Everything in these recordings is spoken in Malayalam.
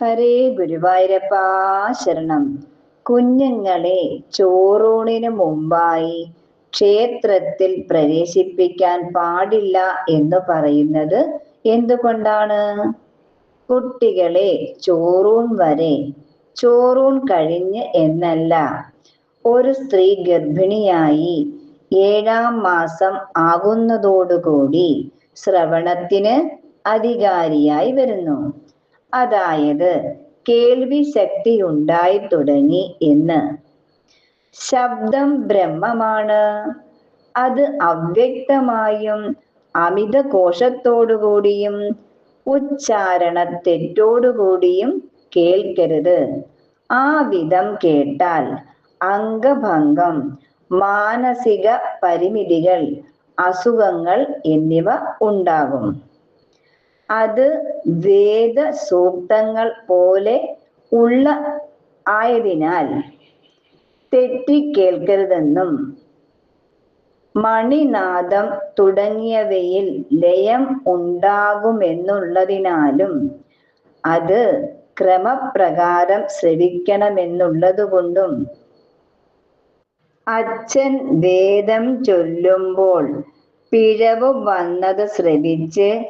ഹരേ ഗുരുവായൂരപ്പ ശരണം. കുഞ്ഞുങ്ങളെ ചോറൂണിന് മുമ്പായി ക്ഷേത്രത്തിൽ പ്രവേശിപ്പിക്കാൻ പാടില്ല എന്ന് പറയുന്നത് എന്തുകൊണ്ടാണ്? കുട്ടികളെ ചോറൂൺ വരെ ചോറൂൺ കഴിഞ്ഞ് എന്നല്ല ഒരു സ്ത്രീ ഗർഭിണിയായി ഏഴാം മാസം ആകുന്നതോടുകൂടി ശ്രവണത്തിന് അധികാരിയായി വരുന്നു. അതായത് കേൾവി ശക്തി ഉണ്ടായി തുടങ്ങി എന്ന്. ശബ്ദം ബ്രഹ്മമാണ്. അത് അവ്യക്തമായും അമിത കോശത്തോടുകൂടിയും ഉച്ചാരണ തെറ്റോടുകൂടിയും കേൾക്കരുത്. ആ വിധം കേട്ടാൽ അംഗഭംഗം മാനസിക പരിമിതികൾ അസുഖങ്ങൾ എന്നിവ ഉണ്ടാകും. അത് വേദ സൂക്തങ്ങൾ പോലെ ഉള്ള ആയതിനാൽ തെറ്റിക്കേൽക്കരുതെന്നും മണിനാദം തുടങ്ങിയവയിൽ ലയം ഉണ്ടാകുമെന്നുള്ളതിനാലും അത് ക്രമപ്രകാരം ശ്രവിക്കണമെന്നുള്ളതുകൊണ്ടും അച്ഛൻ വേദം ചൊല്ലുമ്പോൾ പിഴവ് വന്നത് ശ്രവിച്ച്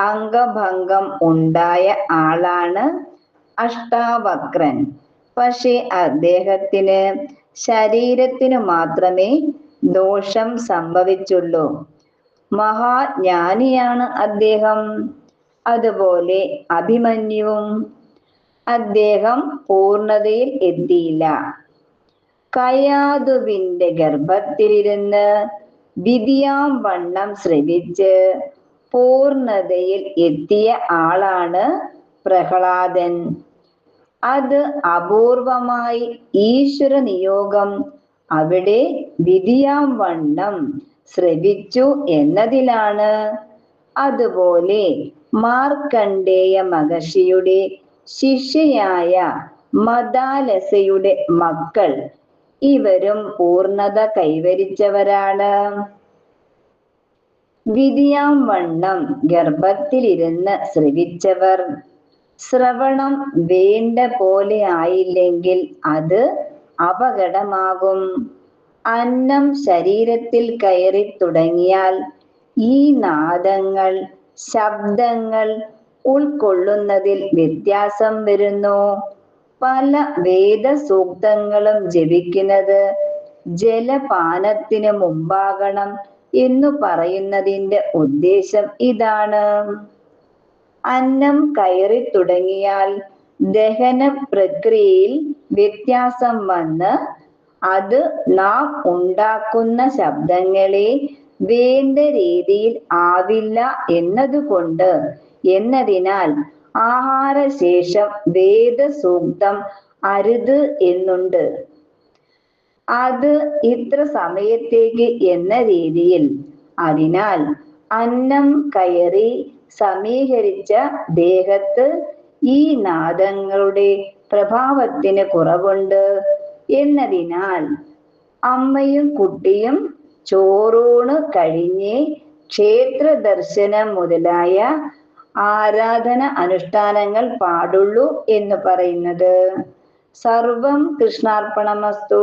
അംഗഭംഗം ഉണ്ടായ ആളാണ് അഷ്ടാവക്രൻ. പക്ഷെ അദ്ദേഹത്തിന് ശരീരത്തിന് മാത്രമേ ദോഷം സംഭവിച്ചുള്ളൂ. മഹാജ്ഞാനിയാണ് അദ്ദേഹം. അതുപോലെ അഭിമന്യുവും അദ്ദേഹം പൂർണതയിൽ എത്തിയില്ല. കയാതുവിന്റെ ഗർഭത്തിലിരുന്ന് വിധിയാം വണ്ണം ശ്രവിച്ച് പൂർണതയിൽ എത്തിയ ആളാണ് പ്രഹ്ലാദൻ. അത് അപൂർവമായി ഈശ്വര നിയോഗം അവിടെ വിധിയാം വണ്ണം ശ്രവിച്ചു എന്നതിലാണ്. അതുപോലെ മാർക്കണ്ഡേയ മഹർഷിയുടെ ശിഷ്യയായ മദാലസയുടെ മക്കൾ ഇവരും പൂർണത കൈവരിച്ചവരാണ്. വിധിയാം വണ്ണം ഗർഭത്തിലിരുന്ന് ശ്രവിച്ചവർ. ശ്രവണം വേണ്ട പോലെ ആയില്ലെങ്കിൽ അത് അപകടമാകും. അന്നം ശരീരത്തിൽ കയറി തുടങ്ങിയാൽ ഈ നാദങ്ങൾ ശബ്ദങ്ങൾ ഉൾക്കൊള്ളുന്നതിൽ വ്യത്യാസം വരുന്നു. പല വേദസൂക്തങ്ങളും ജപിക്കുന്നത് ജലപാനത്തിന് മുമ്പാകണം എന്നു പറയുന്നതിന്റെ ഉദ്ദേശം ഇതാണ്. അന്നം കയറി തുടങ്ങിയാൽ ദഹന പ്രക്രിയയിൽ വ്യത്യാസം വന്ന് അത് നാം ഉണ്ടാക്കുന്ന ശബ്ദങ്ങളെ വേണ്ട രീതിയിൽ ആവില്ല എന്നതുകൊണ്ട് എന്നതിനാൽ ആഹാരശേഷം വേദസൂക്തം അരുത് എന്നുണ്ട്. അത് ഇത്ര സമയത്തേക്ക് എന്ന രീതിയിൽ. അതിനാൽ അന്നം കയറി സമീകരിച്ച ദേഹത്ത് ഈ നാദങ്ങളുടെ പ്രഭാവത്തിന് കുറവുണ്ട് എന്നതിനാൽ അമ്മയും കുട്ടിയും ചോറൂണ് കഴിഞ്ഞ് ക്ഷേത്ര ദർശനം മുതലായ ആരാധന അനുഷ്ഠാനങ്ങൾ പാടുള്ളൂ എന്ന് പറയുന്നത്. സർവം കൃഷ്ണാർപ്പണമസ്തു.